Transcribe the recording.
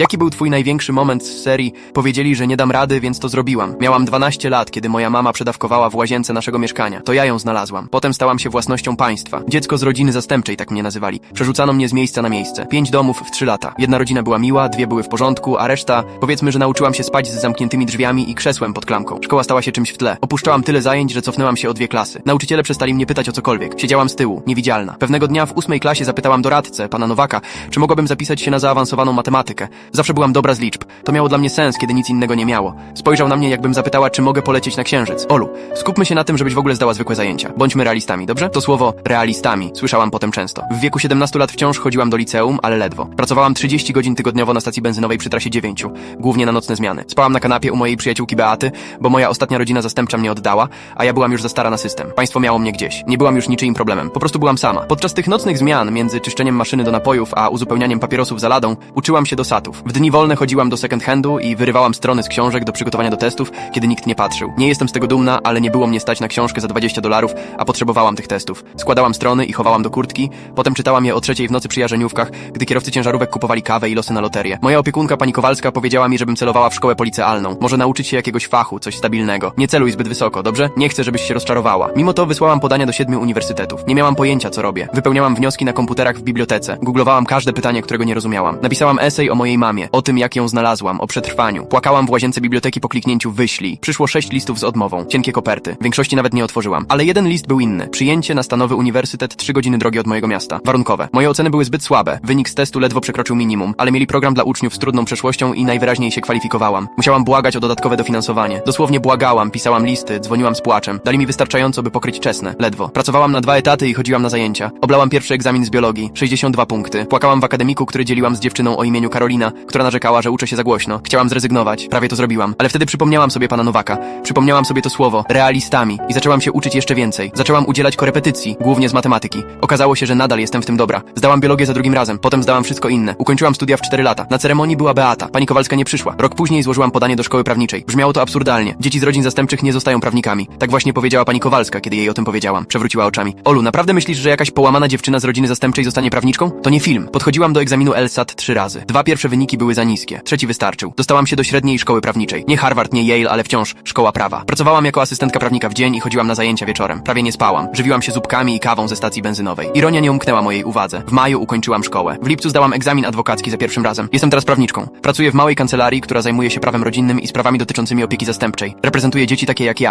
Jaki był twój największy moment z serii Powiedzieli, że nie dam rady, więc to zrobiłam. Miałam 12 lat, kiedy moja mama przedawkowała w łazience naszego mieszkania. To ja ją znalazłam. Potem stałam się własnością państwa. Dziecko z rodziny zastępczej, tak mnie nazywali. Przerzucano mnie z miejsca na miejsce. Pięć domów w trzy lata. Jedna rodzina była miła, dwie były w porządku, a reszta, powiedzmy, że nauczyłam się spać z zamkniętymi drzwiami i krzesłem pod klamką. Szkoła stała się czymś w tle. Opuszczałam tyle zajęć, że cofnęłam się o dwie klasy. Nauczyciele przestali mnie pytać o cokolwiek. Siedziałam z tyłu, niewidzialna. Pewnego dnia w ósmej klasie zapytałam doradcę, pana Nowaka, czy mogłabym zapisać się na zaawansowaną matematykę. Zawsze byłam dobra z liczb. To miało dla mnie sens, kiedy nic innego nie miało. Spojrzał na mnie, jakbym zapytała, czy mogę polecieć na księżyc. Olu, skupmy się na tym, żebyś w ogóle zdała zwykłe zajęcia. Bądźmy realistami, dobrze? To słowo realistami słyszałam potem często. W wieku 17 lat wciąż chodziłam do liceum, ale ledwo. Pracowałam 30 godzin tygodniowo na stacji benzynowej przy trasie 9, głównie na nocne zmiany. Spałam na kanapie u mojej przyjaciółki Beaty, bo moja ostatnia rodzina zastępcza mnie oddała, a ja byłam już za stara na system. Państwo miało mnie gdzieś. Nie byłam już niczyim problemem. Po prostu byłam sama. Podczas tych nocnych zmian, między czyszczeniem maszyny do napojów, a uzupełnianiem papierosów za ladą, uczyłam się do satów. W dni wolne chodziłam do second handu i wyrywałam strony z książek do przygotowania do testów, kiedy nikt nie patrzył. Nie jestem z tego dumna, ale nie było mnie stać na książkę za 20 dolarów, a potrzebowałam tych testów. Składałam strony i chowałam do kurtki, potem czytałam je o trzeciej w nocy przy jarzeniówkach, gdy kierowcy ciężarówek kupowali kawę i losy na loterię. Moja opiekunka pani Kowalska powiedziała mi, żebym celowała w szkołę policealną. Może nauczyć się jakiegoś fachu, coś stabilnego. Nie celuj zbyt wysoko, dobrze? Nie chcę, żebyś się rozczarowała. Mimo to wysłałam podania do siedmiu uniwersytetów. Nie miałam pojęcia, co robię. Wypełniałam wnioski na komputerach w bibliotece. Googlowałam każde pytanie, którego nie rozumiałam. Napisałam esej o mojej mamie, o tym, jak ją znalazłam, o przetrwaniu. Płakałam w łazience biblioteki po kliknięciu wyślij. Przyszło sześć listów z odmową. Cienkie koperty. Większości nawet nie otworzyłam. Ale jeden list był inny. Przyjęcie na stanowy uniwersytet trzy godziny drogi od mojego miasta. Warunkowe. Moje oceny były zbyt słabe. Wynik z testu ledwo przekroczył minimum, ale mieli program dla uczniów z trudną przeszłością i najwyraźniej się kwalifikowałam. Musiałam błagać o dodatkowe dofinansowanie. Dosłownie błagałam, pisałam listy, dzwoniłam z płaczem. Dali mi wystarczająco, by pokryć czesne. Ledwo. Pracowałam na dwa etaty i chodziłam na zajęcia. Oblałam pierwszy egzamin z biologii. 62 punkty. Płakałam w akademiku, który dzieliłam z dziewczyną o imieniu Karolina, która narzekała, że uczę się za głośno. Chciałam zrezygnować. Prawie to zrobiłam. Ale wtedy przypomniałam sobie pana Nowaka. Przypomniałam sobie to słowo. Realistami. I zaczęłam się uczyć jeszcze więcej. Zaczęłam udzielać korepetycji, głównie z matematyki. Okazało się, że nadal jestem w tym dobra. Zdałam biologię za drugim razem, potem zdałam wszystko inne. Ukończyłam studia w 4 lata. Na ceremonii była Beata. Pani Kowalska nie przyszła. Rok później złożyłam podanie do szkoły prawniczej. Brzmiało to absurdalnie. Dzieci z rodzin zastępczych nie zostają prawnikami. Tak właśnie powiedziała pani Kowalska, kiedy jej o tym powiedziałam. Przewróciła oczami. Olu, naprawdę myślisz, że jakaś połamana dziewczyna z rodziny zastępczej zostanie prawniczką? To nie film. Podchodziłam do egzaminu LSAT trzy razy. Dwa pierwsze wyniki były za niskie. Trzeci wystarczył. Dostałam się do średniej szkoły prawniczej. Nie Harvard, nie Yale, ale wciąż szkoła prawa. Pracowałam jako asystentka prawnika w dzień i chodziłam na zajęcia wieczorem. Prawie nie spałam. Żywiłam się zupkami i kawą ze stacji benzynowej. Ironia nie umknęła mojej uwadze. W maju ukończyłam szkołę. W lipcu zdałam egzamin adwokacki za pierwszym razem. Jestem teraz prawniczką. Pracuję w małej kancelarii, która zajmuje się prawem rodzinnym i sprawami dotyczącymi opieki zastępczej. Reprezentuję dzieci takie jak ja.